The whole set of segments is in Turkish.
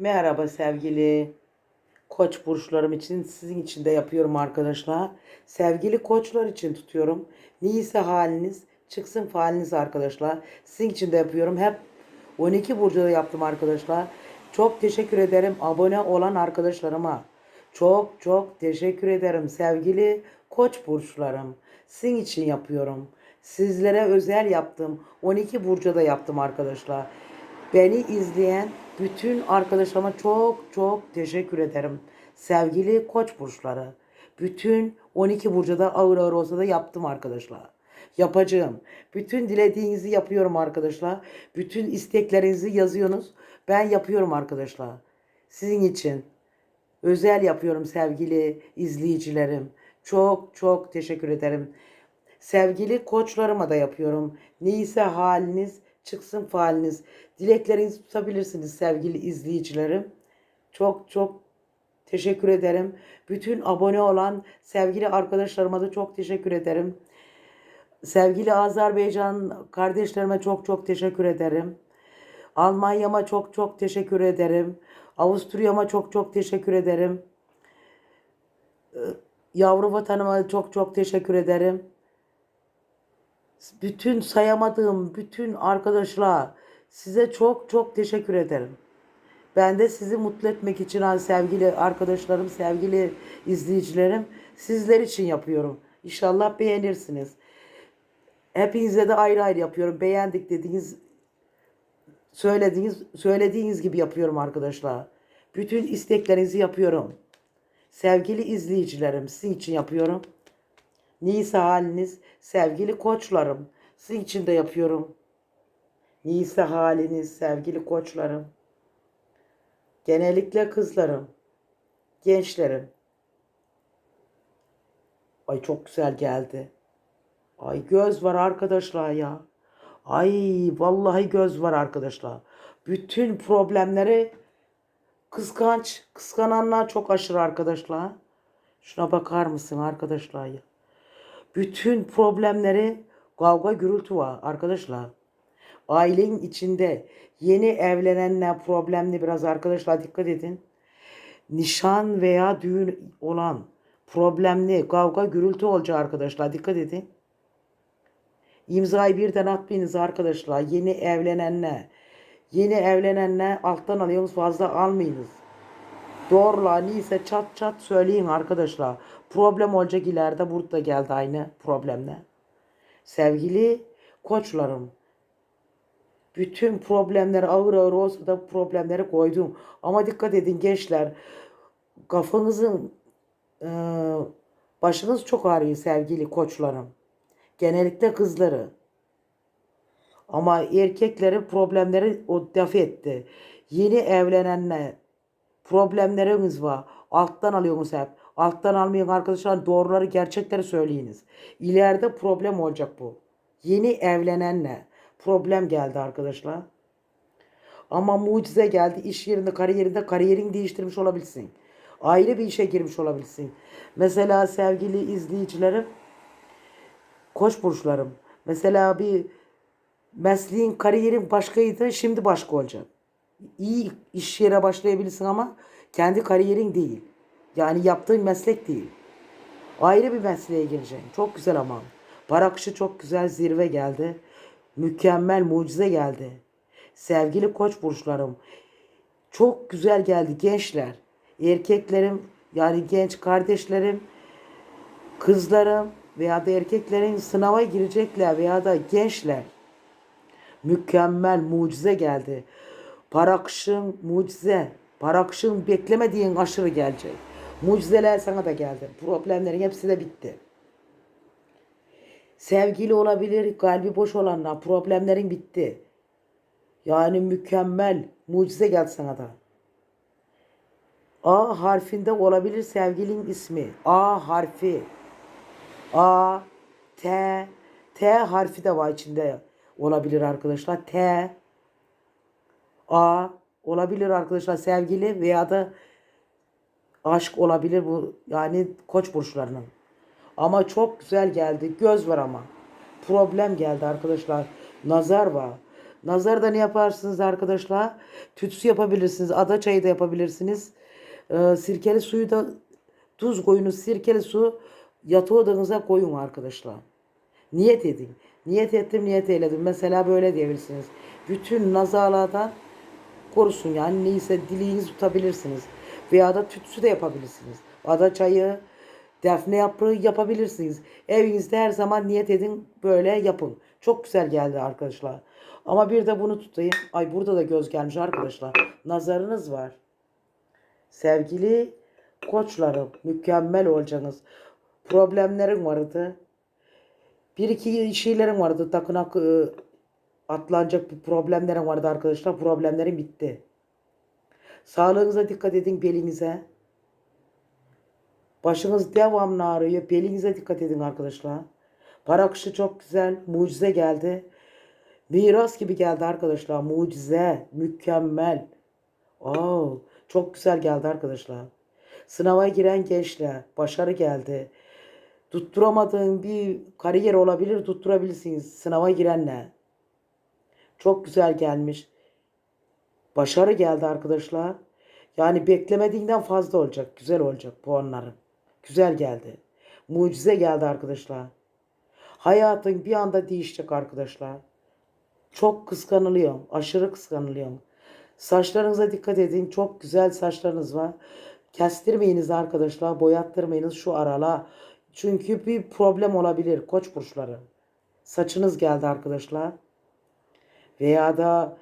Merhaba sevgili koç burçlarım için sizin için de yapıyorum arkadaşlar. Sevgili koçlar için tutuyorum. Neyse haliniz çıksın faliniz arkadaşlar. Sizin için de yapıyorum. Hep 12 burcu yaptım arkadaşlar. Çok teşekkür ederim abone olan arkadaşlarıma. Çok çok teşekkür ederim sevgili koç burçlarım. Sizin için yapıyorum. Sizlere özel yaptım. 12 burcu da yaptım arkadaşlar. Beni izleyen bütün arkadaşlarıma çok çok teşekkür ederim. Sevgili koç burçları. Bütün 12 burcu da ağır ağır olsa da yaptım arkadaşlar. Yapacağım. Bütün dilediğinizi yapıyorum arkadaşlar. Bütün isteklerinizi yazıyorsunuz. Ben yapıyorum arkadaşlar. Sizin için. Özel yapıyorum sevgili izleyicilerim. Çok çok teşekkür ederim. Sevgili koçlarıma da yapıyorum. Neyse haliniz çıksın faliniz. Dileklerinizi tutabilirsiniz sevgili izleyicilerim. Çok çok teşekkür ederim. Bütün abone olan sevgili arkadaşlarıma da çok teşekkür ederim. Sevgili Azerbaycan kardeşlerime çok çok teşekkür ederim. Almanya'ma çok çok teşekkür ederim. Avusturya'ma çok çok teşekkür ederim. Ee, Yavru vatanıma çok çok teşekkür ederim. Bütün sayamadığım bütün arkadaşlar size çok çok teşekkür ederim. Ben de sizi mutlu etmek için sevgili arkadaşlarım, sevgili izleyicilerim sizler için yapıyorum. İnşallah beğenirsiniz. Hepinize de ayrı ayrı yapıyorum. Beğendik dediğiniz söylediğiniz söylediğiniz gibi yapıyorum arkadaşlar. Bütün isteklerinizi yapıyorum. Sevgili izleyicilerim sizin için yapıyorum. Neyse haliniz sevgili koçlarım sizin için de yapıyorum. Neyse haliniz sevgili koçlarım. Genellikle kızlarım, gençlerim. Ay çok güzel geldi. Ay göz var arkadaşlar ya. Ay vallahi göz var arkadaşlar. Bütün problemleri kıskanç, kıskananlar çok aşırı arkadaşlar. Şuna bakar mısın arkadaşlar ya? Bütün problemleri kavga gürültü var arkadaşlar. Ailenin içinde yeni evlenenler problemli biraz arkadaşlar dikkat edin. Nişan veya düğün olan problemli kavga gürültü olacak arkadaşlar dikkat edin. İmzayı birden atmayınız arkadaşlar. Yeni evlenenler. Yeni evlenenler alttan alıyorsunuz fazla almayınız. Doğrular neyse çat çat söyleyin arkadaşlar. Problem olacak ileride burada geldi aynı problemle. Sevgili koçlarım. Bütün problemler ağır ağır olsa da problemleri koydum. Ama dikkat edin gençler. Kafanızın e, başınız çok ağrıyor sevgili koçlarım. Genellikle kızları. Ama erkeklerin problemleri o def etti. Yeni evlenenler problemleriniz var. Alttan alıyorsunuz hep. Alttan almayın arkadaşlar doğruları gerçekleri söyleyiniz. İleride problem olacak bu. Yeni evlenenler problem geldi arkadaşlar. Ama mucize geldi. İş yerinde, kariyerinde kariyerini değiştirmiş olabilsin. Ayrı bir işe girmiş olabilsin. Mesela sevgili izleyicilerim, koç burçlarım. Mesela bir mesleğin, kariyerin başkaydı, şimdi başka olacak. İyi iş yere başlayabilirsin ama kendi kariyerin değil. Yani yaptığın meslek değil. Ayrı bir mesleğe gireceksin. Çok güzel ama. Para akışı çok güzel zirve geldi. Mükemmel mucize geldi. Sevgili koç burçlarım. Çok güzel geldi gençler. Erkeklerim yani genç kardeşlerim, kızlarım veya da erkeklerin sınava girecekler veya da gençler. Mükemmel mucize geldi. Para akışın mucize. Para akışın beklemediğin aşırı gelecek. Mucizeler sana da geldi. Problemlerin hepsi de bitti. Sevgili olabilir, kalbi boş olanlar, problemlerin bitti. Yani mükemmel, mucize geldi sana da. A harfinde olabilir sevgilin ismi. A harfi. A, T, T harfi de var içinde olabilir arkadaşlar. T, A olabilir arkadaşlar sevgili veya da aşk olabilir bu yani koç burçlarının. Ama çok güzel geldi. Göz var ama. Problem geldi arkadaşlar. Nazar var. Nazar da ne yaparsınız arkadaşlar? Tütsü yapabilirsiniz. Ada çayı da yapabilirsiniz. Ee, sirkeli suyu da tuz koyunuz. Sirkeli su yatı odanıza koyun arkadaşlar. Niyet edin. Niyet ettim, niyet eyledim. Mesela böyle diyebilirsiniz. Bütün nazarlardan korusun yani neyse dileğinizi tutabilirsiniz. Veya da tütsü de yapabilirsiniz. Ada çayı, defne yaprağı yapabilirsiniz. Evinizde her zaman niyet edin böyle yapın. Çok güzel geldi arkadaşlar. Ama bir de bunu tutayım. Ay burada da göz gelmiş arkadaşlar. Nazarınız var. Sevgili koçlarım mükemmel olacaksınız. Problemlerin vardı. Bir iki şeylerin vardı. Takınak ıı, atlanacak problemlerin vardı arkadaşlar. Problemlerim bitti. Sağlığınıza dikkat edin belinize. Başınız devamlı ağrıyor. Belinize dikkat edin arkadaşlar. Para akışı çok güzel. Mucize geldi. Miras gibi geldi arkadaşlar. Mucize. Mükemmel. Oo, çok güzel geldi arkadaşlar. Sınava giren gençler. Başarı geldi. Tutturamadığın bir kariyer olabilir. Tutturabilirsiniz. Sınava girenler. Çok güzel gelmiş. Başarı geldi arkadaşlar. Yani beklemediğinden fazla olacak. Güzel olacak puanların. Güzel geldi. Mucize geldi arkadaşlar. Hayatın bir anda değişecek arkadaşlar. Çok kıskanılıyorum. Aşırı kıskanılıyorum. Saçlarınıza dikkat edin. Çok güzel saçlarınız var. Kestirmeyiniz arkadaşlar. Boyattırmayınız şu arala. Çünkü bir problem olabilir. Koç burçları. Saçınız geldi arkadaşlar. Veya da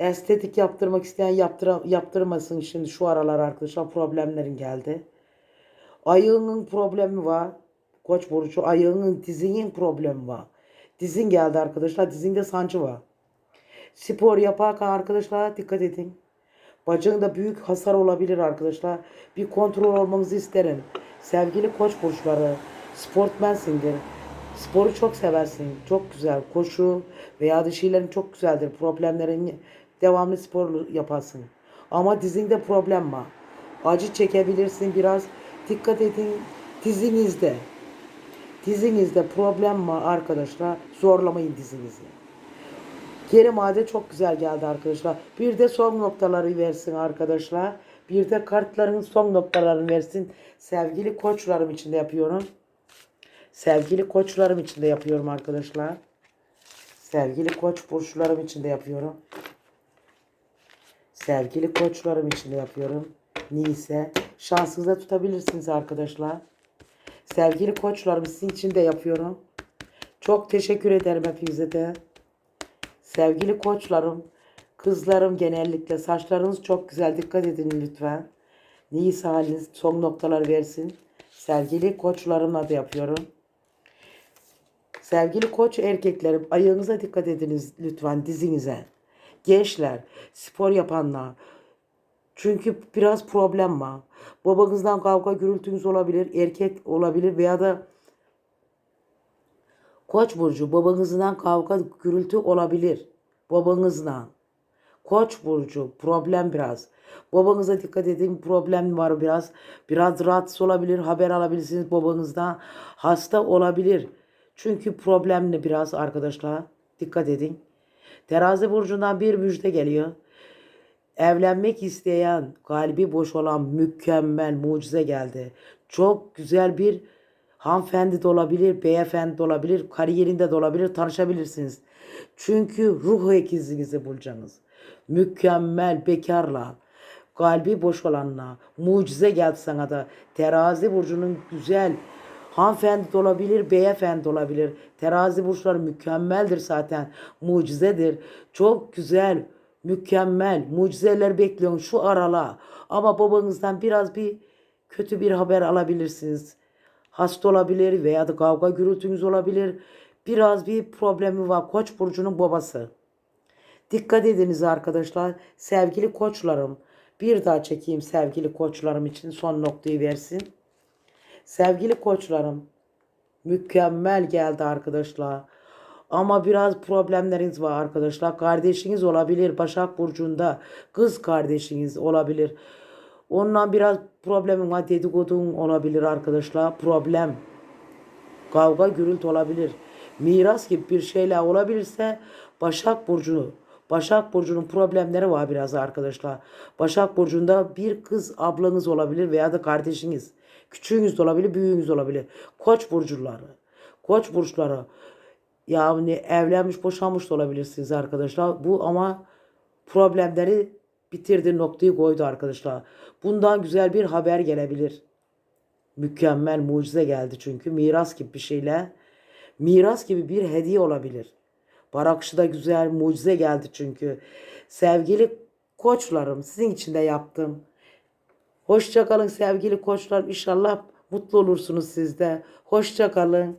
estetik yaptırmak isteyen yaptıra, yaptırmasın şimdi şu aralar arkadaşlar problemlerin geldi. Ayağının problemi var. Koç burcu ayağının dizinin problemi var. Dizin geldi arkadaşlar. Dizinde sancı var. Spor yaparken arkadaşlar dikkat edin. Bacağında büyük hasar olabilir arkadaşlar. Bir kontrol olmanızı isterim. Sevgili koç burçları, sportmensindir. Sporu çok seversin. Çok güzel. Koşu veya da şeylerin çok güzeldir. Problemlerin devamlı spor yaparsın. Ama dizinde problem var. Acı çekebilirsin biraz. Dikkat edin dizinizde. Dizinizde problem var arkadaşlar. Zorlamayın dizinizi. Geri madde çok güzel geldi arkadaşlar. Bir de son noktaları versin arkadaşlar. Bir de kartların son noktalarını versin. Sevgili koçlarım için de yapıyorum. Sevgili koçlarım için de yapıyorum arkadaşlar. Sevgili koç burçlarım için de yapıyorum. Sevgili koçlarım için de yapıyorum. Neyse şansınıza tutabilirsiniz arkadaşlar. Sevgili koçlarım sizin için de yapıyorum. Çok teşekkür ederim hepinize de. Sevgili koçlarım, kızlarım genellikle saçlarınız çok güzel. Dikkat edin lütfen. Neyse haliniz son noktalar versin. Sevgili koçlarımla da yapıyorum. Sevgili koç erkeklerim ayağınıza dikkat ediniz lütfen dizinize. Gençler, spor yapanlar. Çünkü biraz problem var. Babanızdan kavga gürültünüz olabilir, erkek olabilir veya da Koç burcu babanızdan kavga gürültü olabilir. Babanızla. Koç burcu problem biraz. Babanıza dikkat edin problem var biraz. Biraz rahatsız olabilir. Haber alabilirsiniz babanızdan. Hasta olabilir. Çünkü problemli biraz arkadaşlar. Dikkat edin. Terazi burcundan bir müjde geliyor. Evlenmek isteyen, kalbi boş olan mükemmel mucize geldi. Çok güzel bir hanımefendi de olabilir, beyefendi de olabilir, kariyerinde de olabilir, tanışabilirsiniz. Çünkü ruh ikizinizi bulacaksınız. Mükemmel bekarla, kalbi boş olanla, mucize geldi sana da. Terazi burcunun güzel, hanımefendi de olabilir, beyefendi de olabilir. Terazi burçları mükemmeldir zaten, mucizedir. Çok güzel, mükemmel, mucizeler bekliyorsun şu arala. Ama babanızdan biraz bir kötü bir haber alabilirsiniz hasta olabilir veya da kavga gürültünüz olabilir. Biraz bir problemi var. Koç burcunun babası. Dikkat ediniz arkadaşlar. Sevgili koçlarım. Bir daha çekeyim sevgili koçlarım için son noktayı versin. Sevgili koçlarım. Mükemmel geldi arkadaşlar. Ama biraz problemleriniz var arkadaşlar. Kardeşiniz olabilir. Başak Burcu'nda kız kardeşiniz olabilir. Onunla biraz problemim var. Dedikodun olabilir arkadaşlar. Problem. Kavga gürültü olabilir. miras gibi bir şeyler olabilirse Başak Burcu Başak Burcu'nun problemleri var biraz arkadaşlar. Başak Burcu'nda bir kız ablanız olabilir veya da kardeşiniz. Küçüğünüz de olabilir, büyüğünüz de olabilir. Koç burcuları. Koç burçları. Yani evlenmiş, boşanmış da olabilirsiniz arkadaşlar. Bu ama problemleri bitirdi, noktayı koydu arkadaşlar. Bundan güzel bir haber gelebilir. Mükemmel mucize geldi çünkü miras gibi bir şeyle. Miras gibi bir hediye olabilir. Barakşı da güzel mucize geldi çünkü. Sevgili koçlarım sizin için de yaptım. Hoşça kalın sevgili koçlar. İnşallah mutlu olursunuz siz de. Hoşça kalın.